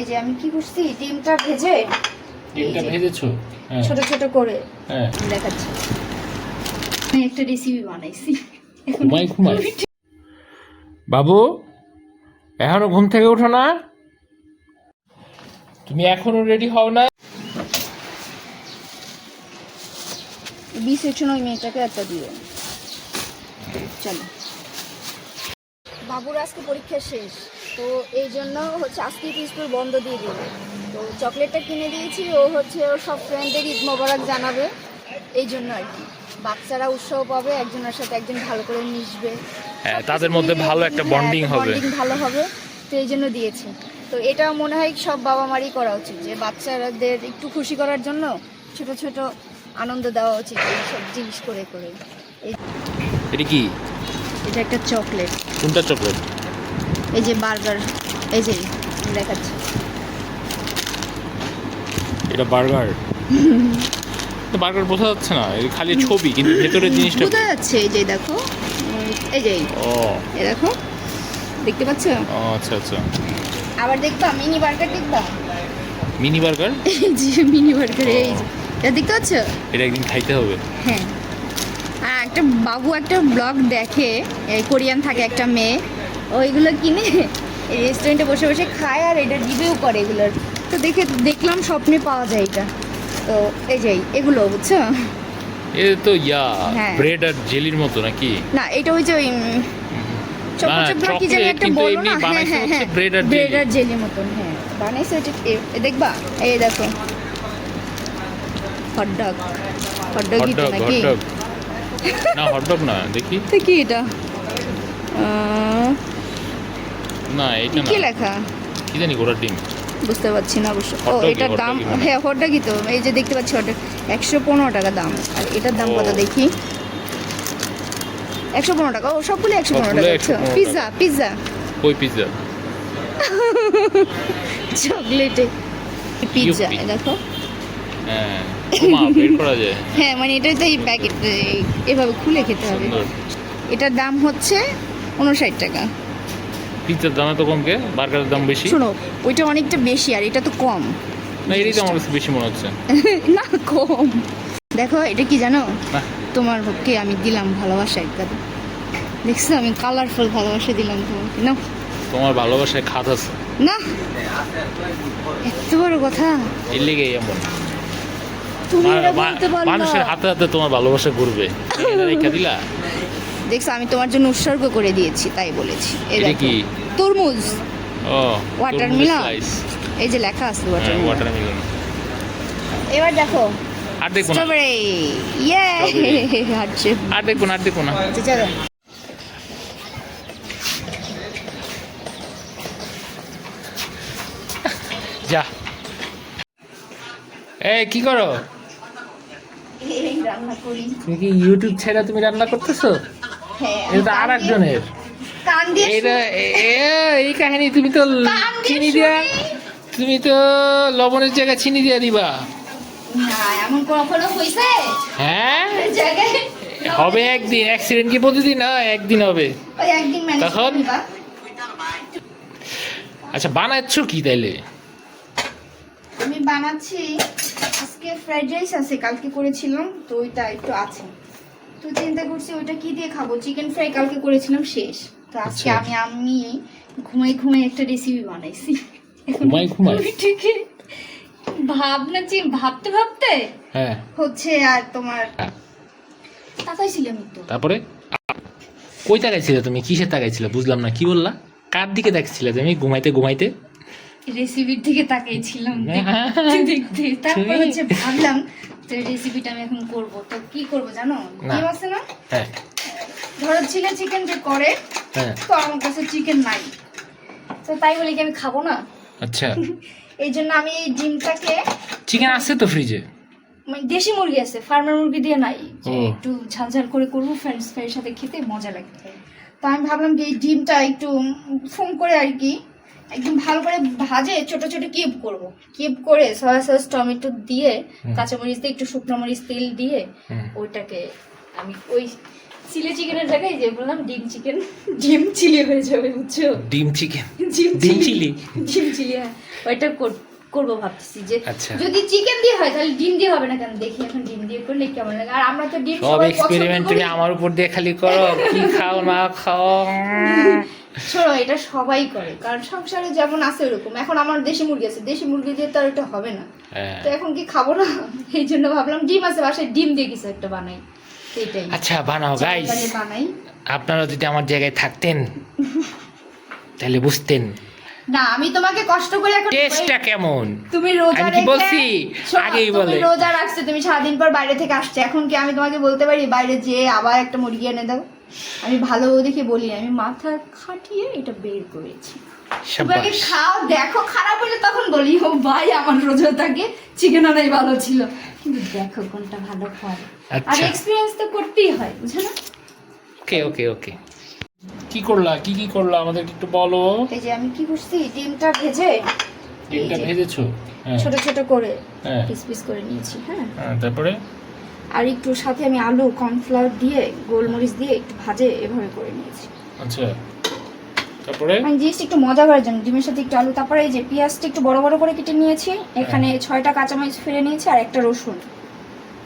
এই যে আমি কি করছি ডিমটা ভেজে ডিমটা ভেজেছো? হ্যাঁ। ছোট ছোট করে হ্যাঁ। দেখাচ্ছি। আমি একটা রেসিপি বানাইছি। ঘুমাই ঘুমাই। বাবু এখনও ঘুম থেকে ওঠো না। তুমি এখনও রেডি হও না? বিশ সেকশন ওই মেয়েটাকে একটা দিও। চলো। বাবুর আজকে পরীক্ষা শেষ। তো এই জন্য হচ্ছে আজকে স্কুল বন্ধ দিয়ে দিল। তো চকলেটটা কিনে দিয়েছি ও হচ্ছে ওর সব ফ্রেন্ডদের ঈদ মোবারক জানাবে। এই জন্য আর কি। বাচ্চারা উৎসাহ পাবে একজনের সাথে একজন ভালো করে মিশবে। হ্যাঁ, তাদের মধ্যে ভালো একটা হ্যাঁ, bonding হবে। bonding ভালো হবে। তো এই জন্য দিয়েছি। তো এটা মনে হয় সব বাবা মারই করা উচিত যে বাচ্চাদের একটু খুশি করার জন্য ছোট ছোট আনন্দ দেওয়া উচিত এইসব জিনিস করে করে। এটা কি? এটা একটা চকলেট কোনটা চকলেট এই যে বার্গার এই যে দেখাচ্ছি। এটা বার্গার? তো বার্গার বোঝা যাচ্ছে না এই খালি ছবি কিন্তু ভেতরের জিনিসটা বোঝা যাচ্ছে এই যে দেখো এই যে ও। এই দেখো দেখতে পাচ্ছ? ও, আচ্ছা আচ্ছা। আবার দেখবা মিনি বার্গার দেখবা? Mini burger? যে মিনি বার্গার এই যে। এটা দেখতে পাচ্ছ? এটা একদিন খাইতে হবে। হ্যাঁ। আর একটা বাবু একটা ব্লগ দেখে এই কোরিয়ান থাকে একটা মেয়ে ওইগুলো কিনে এই রেস্টুরেন্টে বসে বসে খায় আর এটা রিভিউ করে এগুলোর। তো দেখে দেখলাম স্বপ্নে পাওয়া যায় এটা। তো এই যে এগুলো বুঝছ? এ তো ইয়া হ্যাঁ। ব্রেড আর জেলির মতো নাকি? না এটা ওই যে ওই না হ্যাঁ হ্যাঁ হ্যাঁ। ব্রেড আর মতন হ্যাঁ। বানাইছে দেখবা? এই দেখো। হটডগ নাকি? হটডগ না হটডগ না দেখি। কি এটা? না এটা কি লেখা? কি জানি ঘোড়ার ডিম। বুঝতে পারছি না অবশ্য। ও এটার দাম মনে? হয়। হটডগই তো। এই যে দেখতে পাচ্ছি হটডগ। একশো পনেরো টাকা দাম। আর এটার দাম কত দেখি? একশো পনেরো টাকা। ও সবগুলো একশো পনেরো টাকা 115 পিৎজা পিৎজা। কই পিৎজা? চকলেটে। পিৎজা দেখো। হ্যাঁ হ্যাঁ মানে এটাই তো এই প্যাকেট এভাবে খুলে খেতে হবে। এটার দাম হচ্ছে উনষাট টাকা। পিৎজার দাম তো কম কে বার্গারের দাম বেশি? শোনো ওইটা অনেকটা বেশি আর এটা তো কম। না এটাই তো আমার কাছে বেশি মনে হচ্ছে। না কম। দেখো এটা কি জানো? তোমার কে আমি দিলাম ভালোবাসা একটা দেখছ আমি কালারফুল ভালোবাসা দিলাম তোমাকে। না তোমার ভালোবাসায় খাত আছে। না। এত বড় কথা। এর লেগে এমন। মানুষের হাতে হাতে তোমার ভালোবাসা ঘুরবে। এটা রেখা দিলা? দেখছ আমি তোমার জন্য উৎসর্গ করে দিয়েছি তাই বলেছি। এটা কি? তরমুজ। ও? স্লাইস এই যে লেখা আছে হ্যাঁ ওয়াটার ওয়াটারমেলন এবার দেখো আর দেখব না। স্ট্রবেরি ইয়ে। হাঁটছে আর দেখব না আর দেখব না। আচ্ছা, চলো। যা। এই কি করো? তুমি কি ইউটিউব ছেড়ে তুমি রান্না করতেছো? হ্যাঁ এটা আর একজনের এই কাহিনী তুমি তো চিনি দিয়া তুমি তো লবণের জায়গায় চিনি দিয়া দিবা। হ্যাঁ? হবে একদিন অ্যাক্সিডেন্ট কি প্রতিদিন? না একদিন হবে। ম্যানেজ তখন? আচ্ছা বানাচ্ছ কি তাইলে? আমি বানাচ্ছি। আজকে ফ্রাইড রাইস আছে কালকে করেছিলাম তো ওইটা একটু আছে। তো চিন্তা করছি ওইটা কি দিয়ে খাব? চিকেন ফ্রাই কালকে করেছিলাম শেষ। তো আজকে আচ্ছা। আমি আমি ঘুমাই ঘুমাই একটা রেসিপি বানাইছি। ঘুমাই ঘুমাই? ঠিকই ভাবনা চি- ভাবতে ভাবতে হ্যাঁ। হচ্ছে আর তোমার হ্যাঁ। তাকাইছিলাম একটু। তারপরে? কই তাকাইছিলে তুমি? কিসে তাকাইছিলে? বুঝলাম না। কি বললা? কার দিকে দেখছিলে তুমি ঘুমাইতে ঘুমাইতে? রেসিপির দিকে তাকাইছিলাম হ্যাঁ। দেখতে তারপর হচ্ছে ভাবলাম তো রেসিপিটা আমি এখন করব। তো কি করব জানো। ডিম আছে না? হ্যাঁ। ধরো ছিলে চিকেন যে করে হ্যাঁ। তো আমার কাছে চিকেন নাই। তো তাই বলে কি আমি খাব না? আচ্ছা। এই জন্য আমি এই ডিমটাকে চিকেন আছে তো ফ্রিজে মানে দেশি মুরগি আছে ফার্মের মুরগি দিয়ে নাই। যে একটু ঝাল ঝাল করে করব ফ্রেন্ডস ফ্রাইয়ের সাথে খেতে মজা লাগবে। তো আমি ভাবলাম যে এই ডিমটা একটু ফোম করে আর কি একদম ভালো করে ভাজে ছোট ছোট কিউব করব। কিউব করে সয়া সস টমেটো দিয়ে কাঁচা কাঁচামরিচ দিয়ে একটু শুকনো মরিচ তেল দিয়ে ওইটাকে আমি ওই চিলি চিকেনের জায়গায় যে বললাম ডিম চিকেন ডিম চিলি হয়ে যাবে বুঝছ? ডিম চিকেন ডিম চিলি ডিম চিলি হ্যাঁ। ওইটা কর- করব ভাবতেছি যে আচ্ছা। যদি চিকেন দিয়ে হয় তাহলে ডিম দিয়ে হবে না কেন? দেখি এখন ডিম দিয়ে করলে কেমন লাগে। আর আমরা তো ডিম সব এক্সপেরিমেন্ট তুমি আমার উপর দিয়ে খালি করো। কি খাও না খাও? শোনো এটা সবাই করে। কারণ সংসারে যেমন আছে ওরকম। এখন আমার দেশি মুরগি আছে। দেশি মুরগি দিয়ে তো আর এটা হবে না। হ্যাঁ। তো এখন কি খাব না? এই জন্য ভাবলাম ডিম আছে বাসায় ডিম দিয়ে কিছু একটা বানাই। আচ্ছা বানাও গাইস বানাই। আপনারা যদি আমার জায়গায় থাকতেন তাহলে বুঝতেন। না আমি তোমাকে কষ্ট করে এখন টেস্টটা কেমন? তুমি রোজা রেখে বলছি? আগেই বলে। রোজা রাখছো তুমি সারাদিন পর বাইরে থেকে আসছে। এখন কি আমি তোমাকে বলতে পারি? বাইরে যেয়ে আবার একটা মুরগি এনে দাও। আমি ভালো দেখে বলি আমি মাথা খাটিয়ে এটা বের করেছি। তুমি আগে খাও দেখো খারাপ হলে তখন বলি ও ভাই আমার রোজা থাকে চিকেন আনাই ভালো ছিল। কিন্তু দেখো কোনটা ভালো হয়। আর আচ্ছা। এক্সপিরিয়েন্স তো করতেই হয় বুঝো না ওকে ওকে ওকে কি করলা? কি কি করলা? আমাদের একটু বলো। এই যে আমি কি করছি? ডিমটা ভেজে ডিমটা ভেজেছো? হ্যাঁ। ছোট ছোট করে হ্যাঁ। পিস পিস করে নিয়েছি হ্যাঁ। হ্যাঁ, তারপরে? আর একটু সাথে আমি আলু কর্নফ্লাওয়ার দিয়ে গোলমরিচ দিয়ে একটু ভাজে এভাবে করে নিয়েছি। আচ্ছা। তারপরে? আমি জিনিসটা একটু মজা করার জন্য ডিমের সাথে একটু আলু তারপরে এই যে পেঁয়াজটা একটু বড় বড় করে কেটে নিয়েছি। এখানে ছয়টা কাঁচামরিচ ফেলে নিয়েছি আর একটা রসুন।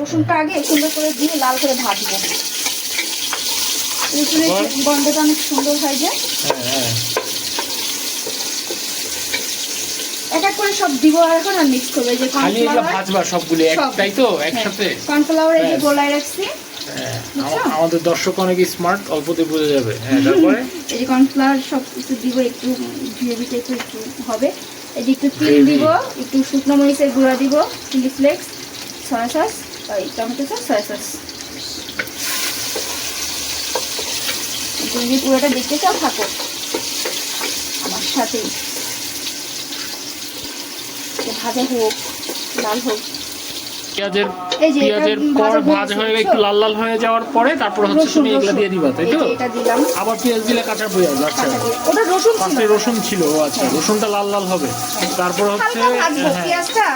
রসুনটা আগে সুন্দর করে দিয়ে লাল করে ভাজবো। রসুনের গন্ধটা অনেক সুন্দর হয় হ্যাঁ এক এক করে সব দিব আর এখন আর মিক্স করব যে কর্নফ্লাওয়ার সবগুলো একটাই তো একসাথে? কর্নফ্লাওয়ার এই যে গোলায় রাখছি। বুঝছ? আমা- আমাদের দর্শক অনেক স্মার্ট অল্পতে বুঝে যাবে। হ্যাঁ তারপরে? এই যে কর্নফ্লাওয়ার সব কিছু দিব একটু গ্রেভি টাইপের একটু হবে। এই যে একটু তিল। দিব একটু শুকনো মরিচের গুঁড়া দিব chilli flakes soya sauce tomato sauce soya sauce তুমি পুরোটা দেখতে চাও থাকো। আমার সাথেই ভাজা হোক লাল হোক। পেঁয়াজের এই যে এটা পেঁয়াজের পর ভাজা হয়ে একটু লাল লাল হয়ে যাওয়ার পরে তারপর হচ্ছে তুমি এগুলো দিয়ে দিবা তাই তো? যে এটা দিলাম। আবার পেঁয়াজ দিলে কাঁচা পেঁয়াজ আচ্ছা। ওটা রসুন পাশে রসুন ছিল আচ্ছা রসুনটা লাল লাল হবে। তারপর হচ্ছে হ্যাঁ। পেঁয়াজটা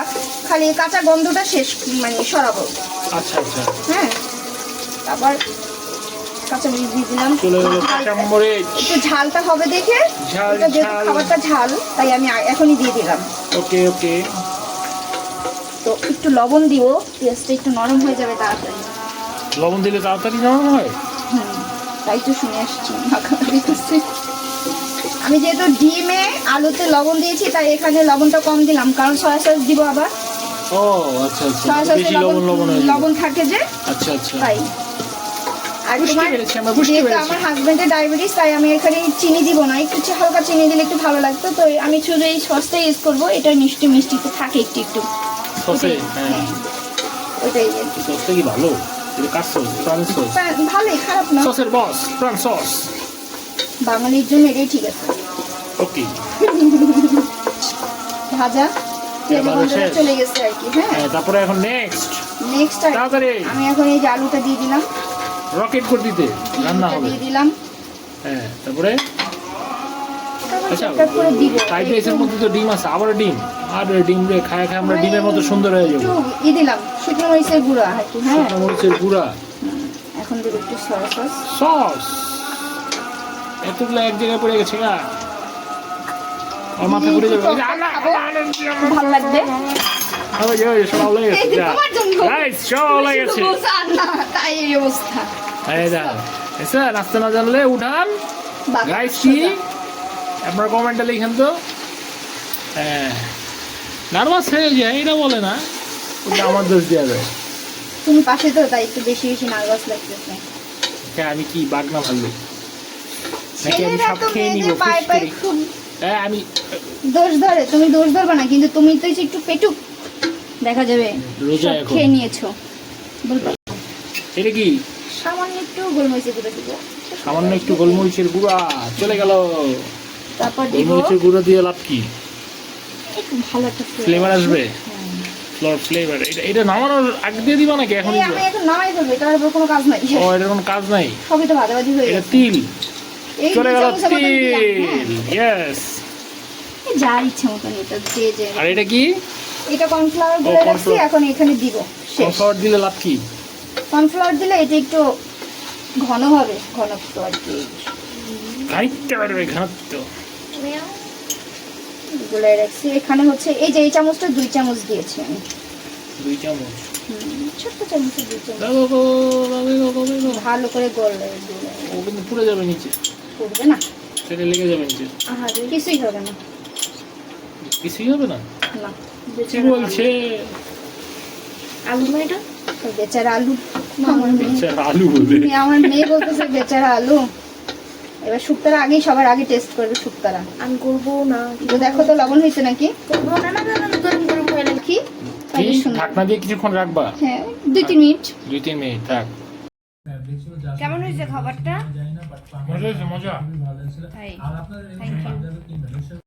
খালি কাঁচা গন্ধটা শেষ মানে সরাবো। আচ্ছা আচ্ছা। হ্যাঁ। তারপর কাঁচামরিচ দিয়ে দিলাম। একটু ঝালটা হবে দেখে। খাবারটা ঝাল তাই আমি এখনই দিয়ে দিলাম। ওকে ওকে। তো একটু লবণ দিব পেঁয়াজটা একটু নরম হয়ে যাবে তাড়াতাড়ি। লবণ দিলে তাড়াতাড়ি নরম হয়? তাই তো শুনে আসছি আমি যেহেতু ডিমে আলুতে লবণ দিয়েছি তাই এখানে লবণটা কম দিলাম কারণ সয়া সস দিব আবার। ও আচ্ছা আচ্ছা। বেশি লবণ লবণ থাকে যে। আচ্ছা আচ্ছা। তাই। আর তোমার পেরেছি, আমরা যেহেতু ডায়াবেটিস তাই আমি এখানে চিনি দিব না। একটু হালকা চিনি দিলে একটু ভালো লাগতো। তো আমি শুধু এই সসটা ইউজ করব। এটা মিষ্টি থাকে একটু একটু। ওটাই, ওটাই আর কি। সসটা কি ভালো? এটা কার সস? France sauce? তা ভালোই খারাপ না। সসের বস ফ্রান্স সস। বাঙালির জন্য এটাই ঠিক আছে। ওকে। ভাজা? চলে গেছে আর কি হ্যাঁ। হ্যাঁ তারপরে এখন নেক্সট নেক্সট আমি এখন এই যে আলুটা দিয়ে দিলাম। রকেট করে দিতে। রান্না হবে। দিলাম। হ্যাঁ তারপরে? আচ্ছা ফ্রাইড রাইসের মধ্যে তো ডিম আছে আবার ডিম। আর ডিম রে খায় খায় আমরা ডিমের মতো সুন্দর হয়ে যাব। একটু ই দিলাম শুকনো মরিচের গুঁড়া আর হ্যাঁ। শুকনো মরিচের গুঁড়া। এখন দেবো একটু সস সস এতগুলো এক জায়গায় পড়ে গেছে গা। আর মাথা ঘুরে যাবে। ভালো লাগবে। সব সব তাই এই অবস্থা। এই যা এসে নাচতে না জানলে উঠান। গাইস কি? আপনার কমেন্টে লিখেন তো। হ্যাঁ নার্ভাস হয়ে যায় এটা বলে না। ওটা আমার দোষ দেওয়া যায়। তুমি পাশে তো তাই একটু বেশি বেশি নার্ভাস লাগতেছে। হ্যাঁ আমি কি বাঘ না ভালো নাকি আমি সব খেয়ে নিব হ্যাঁ আমি দোষ ধরে তুমি দোষ ধরবে না কিন্তু তুমি তো একটু পেটুক দেখা যাবে রোজা খেয়ে নিয়েছো। এটা কি? সামান্য একটু গোলমরিচে গুঁড়ো দিব। সামান্য একটু গোলমরিচের গুঁড়া চলে গেল। তারপর দিব গোলমরিচের গুঁড়ো দিয়ে লাভ কি? একটু ভালো একটা ফ্লেভার আসবে? হ্যাঁ। ফ্লোর ফ্লেভার এটা এটা নামানোর আগে দিয়ে দিবা নাকি? এখন আমি এখন নামাই ফেলব এটার উপর কোনো কাজ নাই। ও এটার কোনো কাজ নাই? সবই তো ভাজাভাজি হয়ে এটা তিল। চলে গেল চামচের মতন দিলাম, তিল। ইয়েস। ইচ্ছে মতন এটা যে যে। আর এটা কি? এটা কর্নফ্লাওয়ার ও, রাখছি এখন এখানে দিব। দিলে লাভ কি? কর্নফ্লাওয়ার দিলে এটা একটু ঘন হবে ঘনত্ব আর কি। খাইতে পারবে এগুলো রাখছি। এখানে হচ্ছে এই যে এই চামচটা দুই চামচ দিয়েছি আমি। দুই চামচ। ছোট্ট দুই। ভালো করে গড়লে ও কিন্তু পুড়ে যাবে নিচে। করবে না? সেটা লেগে যাবে নিচে। আহারে কিছুই হবে না। কিছুই হবে না? না কি বলছে? আলু না এটা বেচারা আলু। আমার মেয়ে। আলু বলে আমার মেয়ে বলতেছে বেচারা আলু। এবার শুক্তারা আগেই সবার আগে টেস্ট করবে শুক্তারা। আমি করব না। দেখো তো লবণ হয়েছে নাকি? করব না না না না গরম গরম হয়ে। ঢাকনা দিয়ে কিছুক্ষণ রাখবা? হ্যাঁ দুই তিন মিনিট। দুই তিন মিনিট থাক। কেমন হয়েছে খাবারটা? মজা হয়েছে ইউ